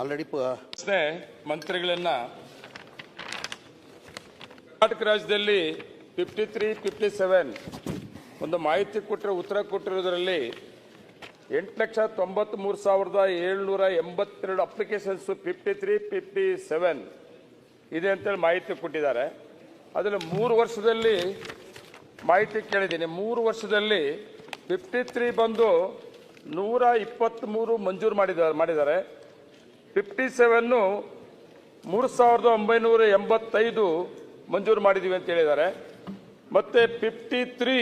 Already ಮಂತ್ರಿಗಳನ್ನ Karnataka ರಾಜ್ಯದಲ್ಲಿ fifty three fifty seven ಒಂದು ಮಾಹಿತಿ ಕೊಟ್ಟರೆ ಉತ್ತರ ಕೊಟ್ಟಿರೋದ್ರಲ್ಲಿ ಎಂಟು ಲಕ್ಷ ತೊಂಬತ್ಮೂರು ಸಾವಿರದ ಏಳ್ನೂರ ಎಂಬತ್ತೆರಡು applications fifty three fifty seven ಇದೆ ಅಂತೇಳಿ ಮಾಹಿತಿ ಕೊಟ್ಟಿದ್ದಾರೆ. ಅದರಲ್ಲಿ ಮೂರು ವರ್ಷದಲ್ಲಿ ಮಾಹಿತಿ ಕೇಳಿದ್ದೀನಿ. ಮೂರು ವರ್ಷದಲ್ಲಿ ಫಿಫ್ಟಿ ತ್ರೀ ಬಂದು ನೂರ ಇಪ್ಪತ್ತ್ಮೂರು ಮಂಜೂರು ಮಾಡಿದ ಮಾಡಿದ್ದಾರೆ. ಫಿಫ್ಟಿ ಸೆವೆನ್ನು ಮೂರು ಸಾವಿರದ ಒಂಬೈನೂರ ಎಂಬತ್ತೈದು ಮಂಜೂರು ಮಾಡಿದ್ದೀವಿ ಅಂತ ಹೇಳಿದ್ದಾರೆ. ಮತ್ತು ಫಿಫ್ಟಿ ತ್ರೀ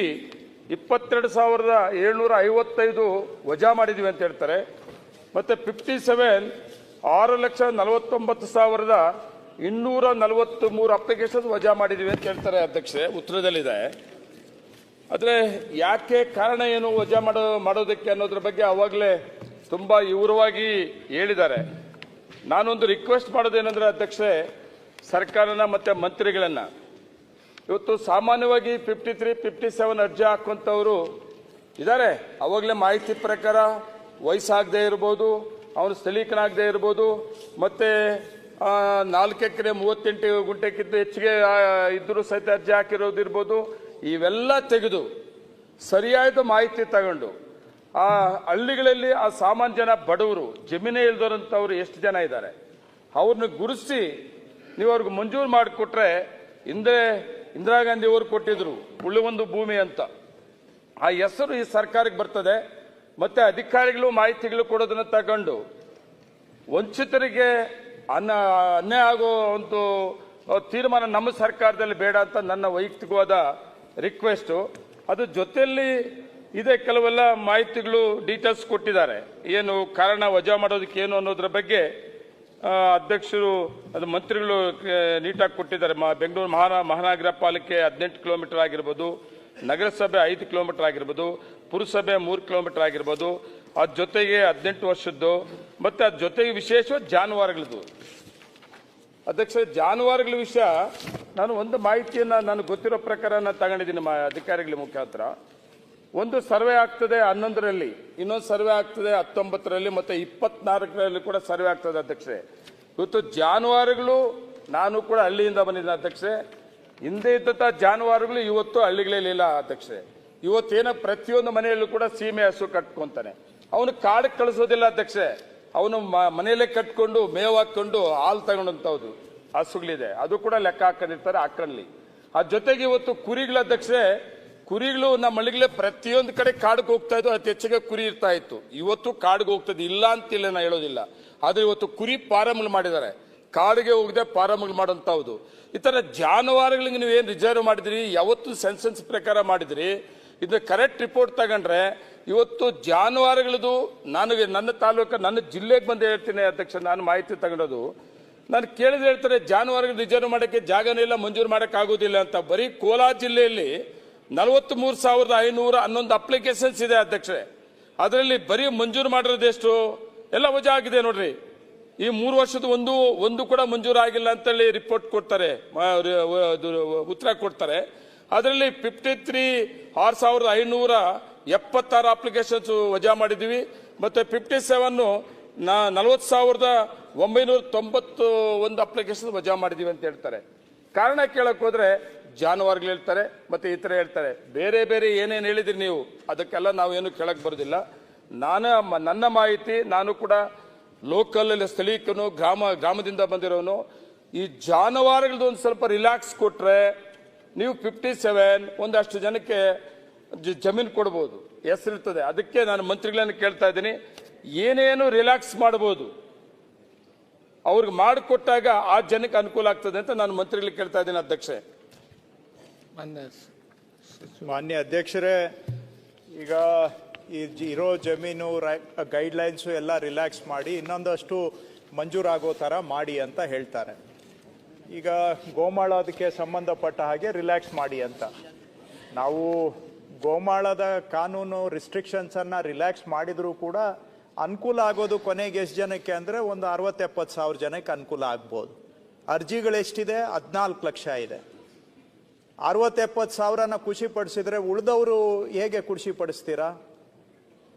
ಇಪ್ಪತ್ತೆರಡು ಸಾವಿರದ ಏಳ್ನೂರ ಐವತ್ತೈದು ವಜಾ ಮಾಡಿದ್ದೀವಿ ಅಂತ ಹೇಳ್ತಾರೆ. ಮತ್ತು ಫಿಫ್ಟಿ ಸೆವೆನ್ ಆರು ಲಕ್ಷ ನಲವತ್ತೊಂಬತ್ತು ಸಾವಿರದ ಇನ್ನೂರ ನಲವತ್ತು ಮೂರು ಅಪ್ಲಿಕೇಶನ್ ವಜಾ ಮಾಡಿದ್ದೀವಿ ಅಂತ ಹೇಳ್ತಾರೆ ಅಧ್ಯಕ್ಷೆ ಉತ್ತರದಲ್ಲಿದೆ. ಆದರೆ ಯಾಕೆ ಕಾರಣ ಏನು ವಜಾ ಮಾಡೋ, ಮಾಡೋದಕ್ಕೆ ಅನ್ನೋದ್ರ ಬಗ್ಗೆ ಆವಾಗಲೇ ತುಂಬ ವಿವರವಾಗಿ ಹೇಳಿದ್ದಾರೆ. ನಾನೊಂದು ರಿಕ್ವೆಸ್ಟ್ ಮಾಡೋದೇನೆಂದ್ರೆ ಅಧ್ಯಕ್ಷೆ ಸರ್ಕಾರನ ಮತ್ತೆ ಮಂತ್ರಿಗಳನ್ನು. ಇವತ್ತು ಸಾಮಾನ್ಯವಾಗಿ ಫಿಫ್ಟಿ ತ್ರೀ ಫಿಫ್ಟಿ ಸೆವೆನ್ ಅರ್ಜಿ ಹಾಕುವಂಥವ್ರು ಇದ್ದಾರೆ ಅವಾಗಲೇ ಮಾಹಿತಿ ಪ್ರಕಾರ ವಯಸ್ಸಾಗದೇ ಇರ್ಬೋದು ಅವನು ಸ್ಥಳೀಕನಾಗದೇ ಇರ್ಬೋದು, ಮತ್ತು ನಾಲ್ಕು ಎಕರೆ ಮೂವತ್ತೆಂಟು ಗುಂಟೆಕ್ಕಿಂತ ಹೆಚ್ಚಿಗೆ ಇದ್ದರೂ ಸಹಿತ ಅರ್ಜಿ ಹಾಕಿರೋದಿರ್ಬೋದು. ಇವೆಲ್ಲ ತೆಗೆದು ಸರಿಯಾದ ಮಾಹಿತಿ ತಗೊಂಡು ಆ ಹಳ್ಳಿಗಳಲ್ಲಿ ಆ ಸಾಮಾನ್ಯ ಜನ ಬಡವರು, ಜಮೀನೇ ಇಲ್ದೋರಂಥವ್ರು ಎಷ್ಟು ಜನ ಇದ್ದಾರೆ? ಅವ್ರನ್ನ ಗುರುಸಿ ನೀವು ಅವ್ರಿಗೆ ಮಂಜೂರು ಮಾಡಿಕೊಟ್ರೆ ಹಿಂದೆ ಇಂದಿರಾ ಗಾಂಧಿ ಅವರು ಕೊಟ್ಟಿದ್ರು ಒಂದು ಭೂಮಿ ಅಂತ. ಆ ಹೆಸರು ಈ ಸರ್ಕಾರಕ್ಕೆ ಬರ್ತದೆ, ಮತ್ತೆ ಅಧಿಕಾರಿಗಳು ಮಾಹಿತಿಗಳು ಕೊಡೋದನ್ನು ತಗೊಂಡು ವಂಚಿತರಿಗೆ ಅನ್ನ ಅನ್ಯಾಯ ಆಗೋ ಒಂದು ತೀರ್ಮಾನ ನಮ್ಮ ಸರ್ಕಾರದಲ್ಲಿ ಬೇಡ ಅಂತ ನನ್ನ ವೈಯಕ್ತಿಕವಾದ ರಿಕ್ವೆಸ್ಟು ಅದು ಜೊತೆಯಲ್ಲಿ ಇದೆ ಕೆಲವೆಲ್ಲ ಮಾಹಿತಿಗಳು ಡೀಟೇಲ್ಸ್ ಕೊಟ್ಟಿದ್ದಾರೆ. ಏನು ಕಾರಣ ವಜಾ ಮಾಡೋದಕ್ಕೆ ಏನು ಅನ್ನೋದ್ರ ಬಗ್ಗೆ ಅಧ್ಯಕ್ಷರು, ಅದು ಮಂತ್ರಿಗಳು ನೀಟಾಗಿ ಕೊಟ್ಟಿದ್ದಾರೆ. ಮ- ಬೆಂಗಳೂರು ಮಹಾನ, ಮಹಾನಗರ ಪಾಲಿಕೆ ಹದಿನೆಂಟು ಕಿಲೋಮೀಟರ್ ಆಗಿರ್ಬೋದು, ನಗರಸಭೆ ಐದು ಕಿಲೋಮೀಟರ್ ಆಗಿರ್ಬೋದು, ಪುರಸಭೆ ಮೂರು ಕಿಲೋಮೀಟರ್ ಆಗಿರ್ಬೋದು ಅದ್ರ ಜೊತೆಗೆ ಹದಿನೆಂಟು ವರ್ಷದ್ದು, ಮತ್ತು ಅದ್ರ ಜೊತೆಗೆ ವಿಶೇಷವಾಗಿ ಜಾನುವಾರುಗಳದ್ದು. ಅಧ್ಯಕ್ಷ, ಜಾನುವಾರುಗಳ ವಿಷಯ, ನಾನು ಒಂದು ಮಾಹಿತಿಯನ್ನು, ನಾನು ಗೊತ್ತಿರೋ ಪ್ರಕಾರ ನಾನು ತಗೊಂಡಿದ್ದೀನಿ, ಮಾ ಅಧಿಕಾರಿಗಳ ಮುಖಾಂತರ ಒಂದು ಸರ್ವೆ ಆಗ್ತದೆ ಹನ್ನೊಂದರಲ್ಲಿ, ಇನ್ನೊಂದು ಸರ್ವೆ ಆಗ್ತದೆ ಹತ್ತೊಂಬತ್ತರಲ್ಲಿ ಮತ್ತೆ ಇಪ್ಪತ್ನಾಲ್ಕರಲ್ಲಿ ಕೂಡ ಸರ್ವೆ ಆಗ್ತದೆ ಅಧ್ಯಕ್ಷೆ ಇವತ್ತು ಜಾನುವಾರುಗಳು, ನಾನು ಕೂಡ ಹಳ್ಳಿಯಿಂದ ಬಂದಿದ್ದೆ ಅಧ್ಯಕ್ಷೆ ಹಿಂದೆ ಇದ್ದಂಥ ಜಾನುವಾರುಗಳು ಇವತ್ತು ಹಳ್ಳಿಗಳಲ್ಲಿಲ್ಲ ಅಧ್ಯಕ್ಷೆ ಇವತ್ತೇನ ಪ್ರತಿಯೊಂದು ಮನೆಯಲ್ಲೂ ಕೂಡ ಸೀಮೆ ಹಸು ಕಟ್ಕೊತಾನೆ. ಅವನು ಕಾಡಿಗೆ ಕಳಿಸೋದಿಲ್ಲ ಅಧ್ಯಕ್ಷೆ ಅವನು ಮನೆಯಲ್ಲೇ ಕಟ್ಕೊಂಡು, ಮೇವು ಹಾಕೊಂಡು ಹಾಲು ತಗೊಂಡಂಥವ್ದು ಹಸುಗಳಿದೆ. ಅದು ಕೂಡ ಲೆಕ್ಕ ಹಾಕೊಂಡಿರ್ತಾರೆ ಹಾಕೊಳ್ಳಿ ಆ ಜೊತೆಗೆ ಇವತ್ತು ಕುರಿಗಳ ಅಧ್ಯಕ್ಷೆ ಕುರಿಗಳು ನಮ್ಮ ಹಳ್ಳಿಗಳೇ ಪ್ರತಿಯೊಂದು ಕಡೆ ಕಾಡಿಗೆ ಹೋಗ್ತಾ ಇದ್ದು ಅತಿ ಹೆಚ್ಚಿಗೆ ಕುರಿ ಇರ್ತಾ ಇತ್ತು. ಇವತ್ತು ಕಾಡಿಗೆ ಹೋಗ್ತದೆ, ಇಲ್ಲ ಅಂತಿಲ್ಲ ನಾ ಹೇಳೋದಿಲ್ಲ. ಆದ್ರೆ ಇವತ್ತು ಕುರಿ ಫಾರಮ್ಗಳು ಮಾಡಿದ್ದಾರೆ. ಕಾಡಿಗೆ ಹೋಗದೆ ಫಾರಮ್ಗಳು ಮಾಡೋಂಥವ್ದು ಈ ಥರ ಜಾನುವಾರುಗಳಿಗೆ ನೀವು ಏನು ರಿಸರ್ವ್ ಮಾಡಿದ್ರಿ? ಯಾವತ್ತು ಸೆನ್ಸನ್ಸ್ ಪ್ರಕಾರ ಮಾಡಿದ್ರಿ? ಇದು ಕರೆಕ್ಟ್ ರಿಪೋರ್ಟ್ ತಗೊಂಡ್ರೆ, ಇವತ್ತು ಜಾನುವಾರುಗಳದು ನನಗೆ, ನನ್ನ ತಾಲೂಕು, ನನ್ನ ಜಿಲ್ಲೆಗೆ ಬಂದು ಹೇಳ್ತೀನಿ ಅಧ್ಯಕ್ಷ, ನಾನು ಮಾಹಿತಿ ತಗೊಂಡೋದು. ನಾನು ಕೇಳಿದ್ರೆ ಹೇಳ್ತಾರೆ, ಜಾನುವಾರುಗಳು ರಿಸರ್ವ್ ಮಾಡೋಕ್ಕೆ ಜಾಗನೇ ಇಲ್ಲ, ಮಂಜೂರು ಮಾಡೋಕ್ಕಾಗೋದಿಲ್ಲ ಅಂತ. ಬರೀ ಕೋಲಾರ ಜಿಲ್ಲೆಯಲ್ಲಿ ನಲವತ್ತ್ ಮೂರು ಸಾವಿರದ ಐನೂರ ಹನ್ನೊಂದು ಅಪ್ಲಿಕೇಶನ್ಸ್ ಇದೆ ಅಧ್ಯಕ್ಷರೇ. ಅದರಲ್ಲಿ ಬರೀ ಮಂಜೂರು ಮಾಡಿರೋದೆಷ್ಟು ಎಲ್ಲ ವಜಾ ಆಗಿದೆ ನೋಡ್ರಿ. ಈ ಮೂರು ವರ್ಷದ ಒಂದು ಒಂದು ಕೂಡ ಮಂಜೂರು ಆಗಿಲ್ಲ ಅಂತೇಳಿ ರಿಪೋರ್ಟ್ ಕೊಡ್ತಾರೆ. ಉತ್ತರ ಕೊಡ್ತಾರೆ. ಅದರಲ್ಲಿ ಫಿಫ್ಟಿ ತ್ರೀ ಆರು ಸಾವಿರದ ಐನೂರ ಎಪ್ಪತ್ತಾರು ಅಪ್ಲಿಕೇಶನ್ಸ್ ವಜಾ ಮಾಡಿದ್ದೀವಿ. ಮತ್ತೆ ಫಿಫ್ಟಿ ಸೆವೆನ್ ನಾ, ನಲವತ್ತು ಸಾವಿರದ ಒಂಬೈನೂರ ತೊಂಬತ್ತು ಒಂದು ಅಪ್ಲಿಕೇಶನ್ ವಜಾ ಮಾಡಿದ್ದೀವಿ ಅಂತ ಹೇಳ್ತಾರೆ. ಕಾರಣ ಕೇಳಕ್ಕೆ ಹೋದ್ರೆ ಜಾನುವಾರುಗಳು ಹೇಳ್ತಾರೆ ಮತ್ತೆ ಈ ಥರ ಹೇಳ್ತಾರೆ. ಬೇರೆ ಬೇರೆ ಏನೇನು ಹೇಳಿದ್ರಿ ನೀವು? ಅದಕ್ಕೆಲ್ಲ ನಾವೇನು ಕೇಳಕ್ ಬರೋದಿಲ್ಲ. ನಾನು ನನ್ನ ಮಾಹಿತಿ, ನಾನು ಕೂಡ ಲೋಕಲ್ ಸ್ಥಳೀಯಕ್ಕೂ ಗ್ರಾಮ, ಗ್ರಾಮದಿಂದ ಬಂದಿರೋನು. ಈ ಜಾನುವಾರುಗಳದ್ದು ಒಂದು ಸ್ವಲ್ಪ ರಿಲ್ಯಾಕ್ಸ್ ಕೊಟ್ರೆ ನೀವು ಫಿಫ್ಟಿ ಸೆವೆನ್ ಒಂದಷ್ಟು ಜನಕ್ಕೆ ಜಮೀನು ಕೊಡ್ಬೋದು. ಹೆಸರಿರ್ತದೆ. ಅದಕ್ಕೆ ನಾನು ಮಂತ್ರಿಗಳನ್ನು ಕೇಳ್ತಾ ಇದ್ದೀನಿ. ಏನೇನು ರಿಲ್ಯಾಕ್ಸ್ ಮಾಡ್ಬೋದು? ಅವ್ರಿಗೆ ಮಾಡಿಕೊಟ್ಟಾಗ ಆ ಜನಕ್ಕೆ ಅನುಕೂಲ ಆಗ್ತದೆ ಅಂತ ನಾನು ಮಂತ್ರಿಗಳಿಗೆ ಕೇಳ್ತಾ ಇದ್ದೀನಿ ಅಧ್ಯಕ್ಷೆ. ಮಾನ್ಯ ಅಧ್ಯಕ್ಷರೇ, ಈಗ ಈ ಇರೋ ಜಮೀನು ಗೈಡ್ಲೈನ್ಸು ಎಲ್ಲ ರಿಲ್ಯಾಕ್ಸ್ ಮಾಡಿ ಇನ್ನೊಂದಷ್ಟು ಮಂಜೂರಾಗೋ ಥರ ಮಾಡಿ ಅಂತ ಹೇಳ್ತಾರೆ. ಈಗ ಗೋಮಾಳ ಅದಕ್ಕೆ ಸಂಬಂಧಪಟ್ಟ ಹಾಗೆ ರಿಲ್ಯಾಕ್ಸ್ ಮಾಡಿ ಅಂತ. ನಾವು ಗೋಮಾಳದ ಕಾನೂನು ರಿಸ್ಟ್ರಿಕ್ಷನ್ಸನ್ನು ರಿಲ್ಯಾಕ್ಸ್ ಮಾಡಿದರೂ ಕೂಡ ಅನುಕೂಲ ಆಗೋದು ಕೊನೆಗೆ ಎಷ್ಟು ಜನಕ್ಕೆ ಅಂದರೆ ಒಂದು ಅರವತ್ತೆಪ್ಪತ್ತು ಸಾವಿರ ಜನಕ್ಕೆ ಅನುಕೂಲ ಆಗ್ಬೋದು. ಅರ್ಜಿಗಳೆಷ್ಟಿದೆ ಹದಿನಾಲ್ಕು ಲಕ್ಷ ಇದೆ. ಅರವತ್ತೆಪ್ಪತ್ತು ಸಾವಿರನ ಖುಷಿ ಪಡಿಸಿದ್ರೆ ಉಳಿದವರು ಹೇಗೆ ಖುಷಿ ಪಡಿಸ್ತೀರಾ?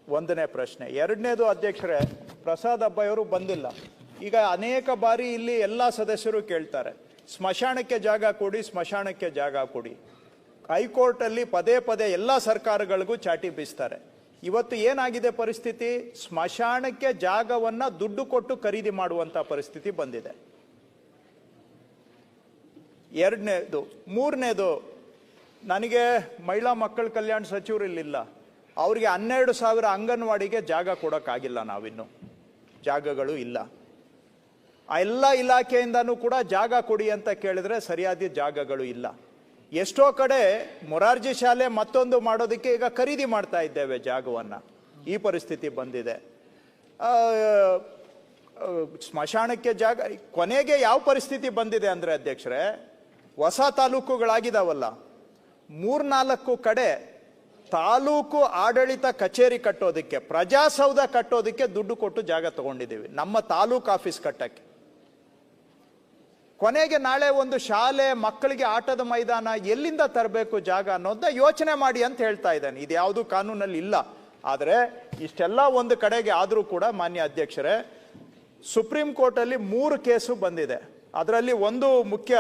ಒಂದನೇ ಪ್ರಶ್ನೆ. ಎರಡನೇದು ಅಧ್ಯಕ್ಷರೇ, ಪ್ರಸಾದ್ ಅಬ್ಬಾಯವರು ಬಂದಿಲ್ಲ. ಈಗ ಅನೇಕ ಬಾರಿ ಇಲ್ಲಿ ಎಲ್ಲ ಸದಸ್ಯರು ಕೇಳ್ತಾರೆ, ಸ್ಮಶಾನಕ್ಕೆ ಜಾಗ ಕೊಡಿ, ಸ್ಮಶಾನಕ್ಕೆ ಜಾಗ ಕೊಡಿ. ಹೈಕೋರ್ಟಲ್ಲಿ ಪದೇ ಪದೇ ಎಲ್ಲ ಸರ್ಕಾರಗಳಿಗೂ ಚಾಟಿ ಬೀಸ್ತಾರೆ. ಇವತ್ತು ಏನಾಗಿದೆ ಪರಿಸ್ಥಿತಿ? ಸ್ಮಶಾನಕ್ಕೆ ಜಾಗವನ್ನು ದುಡ್ಡು ಕೊಟ್ಟು ಖರೀದಿ ಮಾಡುವಂಥ ಪರಿಸ್ಥಿತಿ ಬಂದಿದೆ. ಎರಡನೇದು, ಮೂರನೇದು, ನನಗೆ ಮಹಿಳಾ ಮಕ್ಕಳ ಕಲ್ಯಾಣ ಸಚಿವರು ಇಲ್ಲಿಲ್ಲ. ಅವರಿಗೆ ಹನ್ನೆರಡು ಸಾವಿರ ಅಂಗನವಾಡಿಗೆ ಜಾಗ ಕೊಡೋಕ್ಕಾಗಿಲ್ಲ ನಾವಿನ್ನು. ಜಾಗಗಳು ಇಲ್ಲ. ಆ ಎಲ್ಲ ಇಲಾಖೆಯಿಂದನೂ ಕೂಡ ಜಾಗ ಕೊಡಿ ಅಂತ ಕೇಳಿದ್ರೆ ಸರಿಯಾದ ಜಾಗಗಳು ಇಲ್ಲ. ಎಷ್ಟೋ ಕಡೆ ಮೊರಾರ್ಜಿ ಶಾಲೆ ಮತ್ತೊಂದು ಮಾಡೋದಕ್ಕೆ ಈಗ ಖರೀದಿ ಮಾಡ್ತಾ ಇದ್ದೇವೆ ಜಾಗವನ್ನು. ಈ ಪರಿಸ್ಥಿತಿ ಬಂದಿದೆ. ಸ್ಮಶಾನಕ್ಕೆ ಜಾಗ, ಕೊನೆಗೆ ಯಾವ ಪರಿಸ್ಥಿತಿ ಬಂದಿದೆ ಅಂದರೆ ಅಧ್ಯಕ್ಷರೇ ಹೊಸ ತಾಲೂಕುಗಳಾಗಿದಾವಲ್ಲ. ಮೂರ್ನಾಲ್ಕು ಕಡೆ ತಾಲೂಕು ಆಡಳಿತ ಕಚೇರಿ ಕಟ್ಟೋದಕ್ಕೆ, ಪ್ರಜಾಸೌಧ ಕಟ್ಟೋದಕ್ಕೆ ದುಡ್ಡು ಕೊಟ್ಟು ಜಾಗ ತಗೊಂಡಿದ್ದೀವಿ, ನಮ್ಮ ತಾಲೂಕು ಆಫೀಸ್ ಕಟ್ಟಕ್ಕೆ. ಕೊನೆಗೆ ನಾಳೆ ಒಂದು ಶಾಲೆ ಮಕ್ಕಳಿಗೆ ಆಟದ ಮೈದಾನ ಎಲ್ಲಿಂದ ತರಬೇಕು ಜಾಗ ಅನ್ನೋದನ್ನ ಯೋಚನೆ ಮಾಡಿ ಅಂತ ಹೇಳ್ತಾ ಇದ್ದಾನೆ. ಇದು ಯಾವುದು ಕಾನೂನಲ್ಲಿ ಇಲ್ಲ. ಆದರೆ ಇಷ್ಟೆಲ್ಲ ಒಂದು ಕಡೆಗೆ ಆದರೂ ಕೂಡ ಮಾನ್ಯ ಅಧ್ಯಕ್ಷರೇ, ಸುಪ್ರೀಂ ಕೋರ್ಟಲ್ಲಿ ಮೂರು ಕೇಸು ಬಂದಿದೆ. ಅದರಲ್ಲಿ ಒಂದು ಮುಖ್ಯ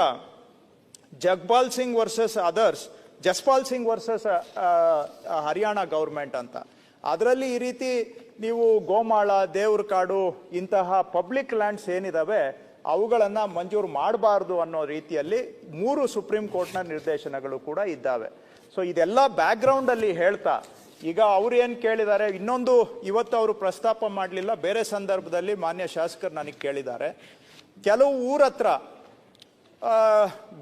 Jagpal Singh versus others Jaspal Singh versus Haryana government ಅಂತ. ಅದರಲ್ಲಿ ಈ ರೀತಿ ನೀವು ಗೋಮಾಳ ದೇವ್ರ ಕಾಡು ಇಂತಹ ಪಬ್ಲಿಕ್ ಲ್ಯಾಂಡ್ಸ್ ಏನಿದಾವೆ ಅವುಗಳನ್ನು ಮಂಜೂರು ಮಾಡಬಾರ್ದು ಅನ್ನೋ ರೀತಿಯಲ್ಲಿ ಮೂರು ಸುಪ್ರೀಂ ಕೋರ್ಟ್ನ ನಿರ್ದೇಶನಗಳು ಕೂಡ ಇದ್ದಾವೆ. ಸೊ ಇದೆಲ್ಲ ಬ್ಯಾಕ್ಗ್ರೌಂಡಲ್ಲಿ ಹೇಳ್ತಾ ಈಗ ಅವ್ರು ಏನು ಕೇಳಿದ್ದಾರೆ ಇನ್ನೊಂದು ಇವತ್ತು ಅವರು ಪ್ರಸ್ತಾಪ ಮಾಡಲಿಲ್ಲ ಬೇರೆ ಸಂದರ್ಭದಲ್ಲಿ ಮಾನ್ಯ ಶಾಸಕರು ನನಗೆ ಕೇಳಿದ್ದಾರೆ. ಕೆಲವು ಊರ ಹತ್ರ ಆ,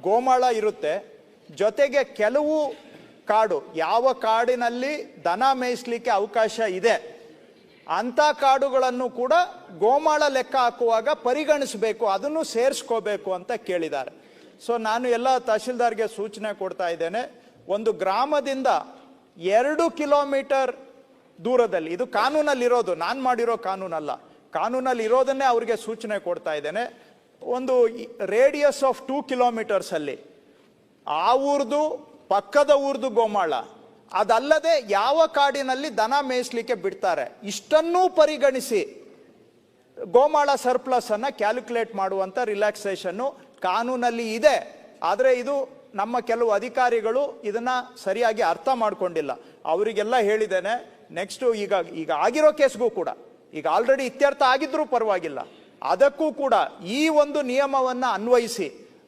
ಗೋಮಾಳ ಇರುತ್ತೆ. ಜೊತೆಗೆ ಕೆಲವು ಕಾಡು, ಯಾವ ಕಾಡಿನಲ್ಲಿ ದನ ಮೇಯಿಸ್ಲಿಕ್ಕೆ ಅವಕಾಶ ಇದೆ ಅಂಥ ಕಾಡುಗಳನ್ನು ಕೂಡ ಗೋಮಾಳ ಲೆಕ್ಕ ಹಾಕುವಾಗ ಪರಿಗಣಿಸಬೇಕು, ಅದನ್ನು ಸೇರಿಸ್ಕೋಬೇಕು ಅಂತ ಕೇಳಿದ್ದಾರೆ. ಸೊ ನಾನು ಎಲ್ಲ ತಹಶೀಲ್ದಾರ್ಗೆ ಸೂಚನೆ ಕೊಡ್ತಾ ಇದ್ದೇನೆ, ಒಂದು ಗ್ರಾಮದಿಂದ ಎರಡು ಕಿಲೋಮೀಟರ್ ದೂರದಲ್ಲಿ, ಇದು ಕಾನೂನಲ್ಲಿ ಇರೋದು ನಾನು ಮಾಡಿರೋ ಕಾನೂನಲ್ಲ ಕಾನೂನಲ್ಲಿ ಇರೋದನ್ನೇ ಅವ್ರಿಗೆ ಸೂಚನೆ ಕೊಡ್ತಾ ಇದ್ದೇನೆ. ಒಂದು ರೇಡಿಯಸ್ ಆಫ್ ಟೂ ಕಿಲೋಮೀಟರ್ಸ್ ಅಲ್ಲಿ. ಆ ಊರ್ದು, ಪಕ್ಕದ ಊರ್ದು ಗೋಮಾಳ. ಅದಲ್ಲದೆ ಯಾವ ಕಾಡಿನಲ್ಲಿ ದನ ಮೇಯಿಸ್ಲಿಕ್ಕೆ ಬಿಡ್ತಾರೆ, ಇಷ್ಟನ್ನೂ ಪರಿಗಣಿಸಿ ಗೋಮಾಳ ಸರ್ಪ್ಲಸ್ ಅನ್ನ ಕ್ಯಾಲ್ಕುಲೇಟ್ ಮಾಡುವಂತ ರಿಲ್ಯಾಕ್ಸೇಷನ್ ಕಾನೂನಲ್ಲಿ ಇದೆ. ಆದರೆ ಇದು ನಮ್ಮ ಕೆಲವು ಅಧಿಕಾರಿಗಳು ಇದನ್ನ ಸರಿಯಾಗಿ ಅರ್ಥ ಮಾಡಿಕೊಂಡಿಲ್ಲ. ಅವರಿಗೆಲ್ಲ ಹೇಳಿದ್ದೇನೆ ನೆಕ್ಸ್ಟ್ ಈಗ ಈಗ ಆಗಿರೋ ಕೇಸ್ಗೂ ಕೂಡ. ಈಗ ಆಲ್ರೆಡಿ ಇತ್ಯರ್ಥ ಆಗಿದ್ರೂ ಪರವಾಗಿಲ್ಲ. ಅದಕ್ಕೂ ಕೂಡ ಈ ಒಂದು ನಿಯಮವನ್ನು ಅನ್ವಯಿಸಿ.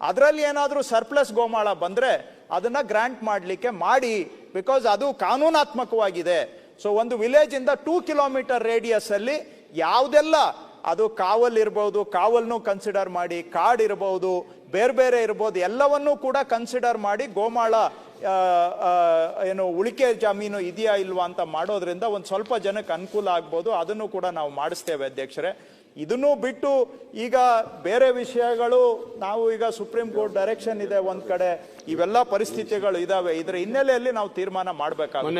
ಅದರಲ್ಲಿ ಏನಾದರೂ ಸರ್ಪ್ಲಸ್ ಗೋಮಾಳ ಬಂದರೆ ಅದನ್ನು ಗ್ರ್ಯಾಂಟ್ ಮಾಡಲಿಕ್ಕೆ ಮಾಡಿ ಬಿಕಾಸ್ ಅದು ಕಾನೂನಾತ್ಮಕವಾಗಿದೆ. ಸೊ ಒಂದು ವಿಲೇಜಿಂದ ಟೂ ಕಿಲೋಮೀಟರ್ ರೇಡಿಯಸ್ಸಲ್ಲಿ ಯಾವುದೆಲ್ಲ, ಅದು ಕಾವಲ್ ಇರ್ಬೋದು, ಕಾವಲ್ನೂ ಕನ್ಸಿಡರ್ ಮಾಡಿ, ಕಾಡ್ ಇರಬಹುದು ಬೇರೆ ಬೇರೆ ಇರ್ಬೋದು, ಎಲ್ಲವನ್ನೂ ಕೂಡ ಕನ್ಸಿಡರ್ ಮಾಡಿ ಗೋಮಾಳ ಏನು ಉಳಿಕೆ ಜಮೀನು ಇದೆಯಾ ಇಲ್ವಾ ಅಂತ ಮಾಡೋದ್ರಿಂದ ಒಂದು ಸ್ವಲ್ಪ ಜನಕ್ಕೆ ಅನುಕೂಲ ಆಗ್ಬೋದು. ಅದನ್ನು ಕೂಡ ನಾವು ಮಾಡಿಸ್ತೇವೆ ಅಧ್ಯಕ್ಷರೇ. ಇದನ್ನು ಬಿಟ್ಟು ಈಗ ಬೇರೆ ವಿಷಯಗಳು ನಾವು ಈಗ ಸುಪ್ರೀಂ ಕೋರ್ಟ್ ಡೈರೆಕ್ಷನ್ ಇದೆ ಒಂದ್ ಕಡೆ ಇವೆಲ್ಲ ಪರಿಸ್ಥಿತಿಗಳು ಇದಾವೆ. ಇದರ ಹಿನ್ನೆಲೆಯಲ್ಲಿ ನಾವು ತೀರ್ಮಾನ ಮಾಡ್ಬೇಕಾಗುತ್ತೆ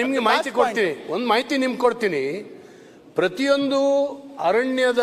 ನಿಮ್ಗೆ ಮಾಹಿತಿ ಕೊಡ್ತೀನಿ ಒಂದು ಮಾಹಿತಿ ನಿಮ್ಗೆ ಕೊಡ್ತೀನಿ. ಪ್ರತಿಯೊಂದು ಅರಣ್ಯದ